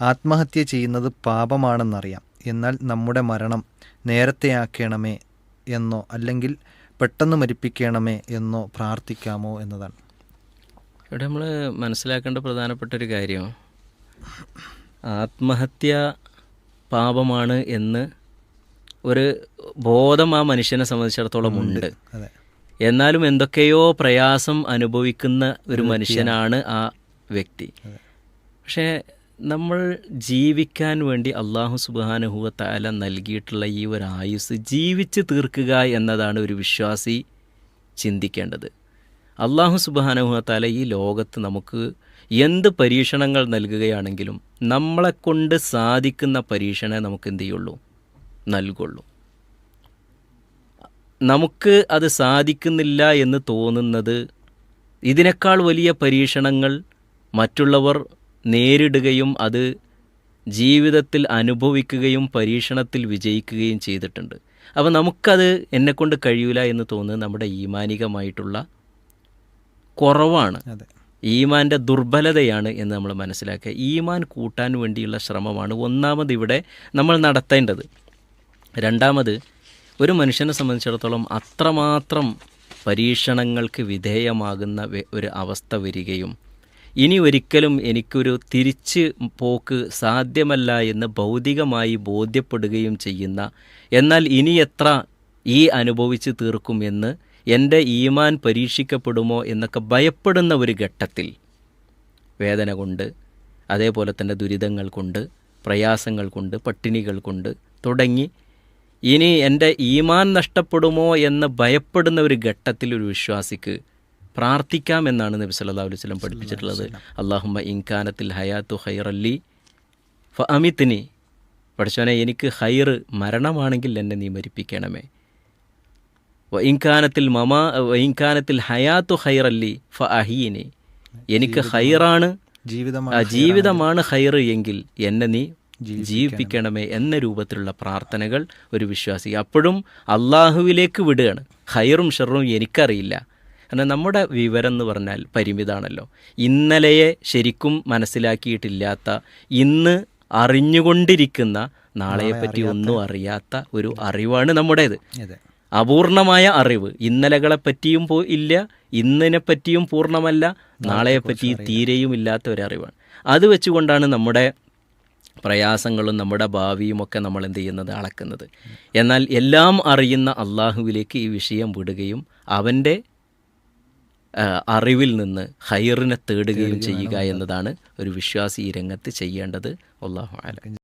ആത്മഹത്യ ചെയ്യുന്നത് പാപമാണെന്നറിയാം. എന്നാൽ നമ്മുടെ മരണം നേരത്തെയാക്കണമേ എന്നോ അല്ലെങ്കിൽ പെട്ടെന്ന് മരിപ്പിക്കണമേ എന്നോ പ്രാർത്ഥിക്കാമോ എന്നതാണ്. ഇവിടെ നമ്മൾ മനസ്സിലാക്കേണ്ട പ്രധാനപ്പെട്ട ഒരു കാര്യം. ആത്മഹത്യ പാപമാണ് എന്ന് ഒരു ബോധം ആ മനുഷ്യനെ സംബന്ധിച്ചിടത്തോളം ഉണ്ട്. എന്നാലും എന്തൊക്കെയോ പ്രയാസം അനുഭവിക്കുന്ന ഒരു മനുഷ്യനാണ് ആ വ്യക്തി. പക്ഷേ നമ്മൾ ജീവിക്കാൻ വേണ്ടി അള്ളാഹു സുബാനുഹുവ താല നൽകിയിട്ടുള്ള ഈ ഒരു ആയുസ് ജീവിച്ച് തീർക്കുക എന്നതാണ് ഒരു വിശ്വാസി ചിന്തിക്കേണ്ടത്. അള്ളാഹു സുബാനുഹുവ താല ഈ ലോകത്ത് നമുക്ക് എന്ത് പരീക്ഷണങ്ങൾ നൽകുകയാണെങ്കിലും നമ്മളെ കൊണ്ട് സാധിക്കുന്ന പരീക്ഷണേ നമുക്ക് എന്ത് ചെയ്യുള്ളൂ? നൽകുള്ളൂ. നമുക്ക് അത് സാധിക്കുന്നില്ല എന്ന് തോന്നുന്നത് ഇതിനേക്കാൾ വലിയ പരീക്ഷണങ്ങൾ മറ്റുള്ളവർ നേരിടുകയും അത് ജീവിതത്തിൽ അനുഭവിക്കുകയും പരീക്ഷണത്തിൽ വിജയിക്കുകയും ചെയ്തിട്ടുണ്ട്. അപ്പോൾ നമുക്കത് എന്നെക്കൊണ്ട് കഴിയൂല എന്ന് തോന്നുന്നത് നമ്മുടെ ഈമാനികമായിട്ടുള്ള കുറവാണ്. ഈമാന്റെ ദുർബലതയാണ് എന്ന് നമ്മൾ മനസ്സിലാക്കുക. ഈമാൻ കൂട്ടാൻ വേണ്ടിയുള്ള ശ്രമമാണ് ഒന്നാമത് ഇവിടെ നമ്മൾ നടത്തേണ്ടത്. രണ്ടാമത് ഒരു മനുഷ്യനെ സംബന്ധിച്ചിടത്തോളം അത്രമാത്രം പരീക്ഷണങ്ങൾക്ക് വിധേയമാകുന്ന ഒരു അവസ്ഥ വരികയും ഇനി ഒരിക്കലും എനിക്കൊരു തിരിച്ച് പോക്ക് സാധ്യമല്ല എന്ന് ഭൗതികമായി ബോധ്യപ്പെടുകയും ചെയ്യുന്ന എന്നാൽ ഇനി എത്ര ഈ അനുഭവിച്ച് തീർക്കും എന്ന് എന്റെ ഈമാൻ പരീക്ഷിക്കപ്പെടുമോ എന്നൊക്കെ ഭയപ്പെടുന്ന ഒരു ഘട്ടത്തിൽ. വേദന കൊണ്ട് അതേപോലെ തന്നെ ദുരിതങ്ങൾ കൊണ്ട് പ്രയാസങ്ങൾ കൊണ്ട് പട്ടിണികൾ കൊണ്ട് തുടങ്ങി ഇനി എന്റെ ഈമാൻ നഷ്ടപ്പെടുമോ എന്ന് ഭയപ്പെടുന്ന ഒരു ഘട്ടത്തിൽ ഒരു വിശ്വാസിക്ക് പ്രാർത്ഥിക്കാം എന്നാണ് നബി സല്ലാ അലൈഹി സ്വലം പഠിപ്പിച്ചിട്ടുള്ളത്. അള്ളാഹുമ്മ ഇൻകാനത്തിൽ ഹയാത്തു ഹൈറല്ലി ഫ അമിത്തിനി പഠിച്ചവനെ എനിക്ക് ഹൈർ മരണമാണെങ്കിൽ എന്നെ നീ മരിപ്പിക്കണമേ. വ ഇൻകാനത്തിൽ മമാ വ ഇൻകാനത്തിൽ ഹയാത്തു ഹൈറല്ലി ഫ അഹീനി എനിക്ക് ഹൈറാണ് ജീവിതമാണ് ഹൈർ എങ്കിൽ എന്നെ നീ ജീവിപ്പിക്കണമേ എന്ന രൂപത്തിലുള്ള പ്രാർത്ഥനകൾ ഒരു വിശ്വാസി. അപ്പോഴും അള്ളാഹുവിലേക്ക് വിടുകയാണ്. ഹൈറും ഷെറും എനിക്കറിയില്ല. കാരണം നമ്മുടെ വിവരം എന്ന് പറഞ്ഞാൽ പരിമിതാണല്ലോ. ഇന്നലെയെ ശരിക്കും മനസ്സിലാക്കിയിട്ടില്ലാത്ത ഇന്ന് അറിഞ്ഞുകൊണ്ടിരിക്കുന്ന നാളെയെപ്പറ്റി ഒന്നും അറിയാത്ത ഒരു അറിവാണ് നമ്മുടേത്. അപൂർണമായ അറിവ്. ഇന്നലകളെ പറ്റിയും പോ ഇല്ല ഇന്നിനെ പറ്റിയും പൂർണമല്ല നാളെയെപ്പറ്റി തീരെയും ഇല്ലാത്ത ഒരു അറിവാണ് അത് വെച്ചുകൊണ്ടാണ് നമ്മുടെ പ്രയാസങ്ങളും നമ്മുടെ ഭാവിയും ഒക്കെ നമ്മൾ എന്ത് ചെയ്യുന്നത്? അളക്കുന്നത്. എന്നാൽ എല്ലാം അറിയുന്ന അള്ളാഹുവിലേക്ക് ഈ വിഷയം വിടുകയും അവന്റെ അറിവിൽ നിന്ന് ഹൈറിനെ തേടുകയും ചെയ്യുക എന്നതാണ് ഒരു വിശ്വാസി ഈ രംഗത്ത് ചെയ്യേണ്ടത്. അള്ളാഹു ആലം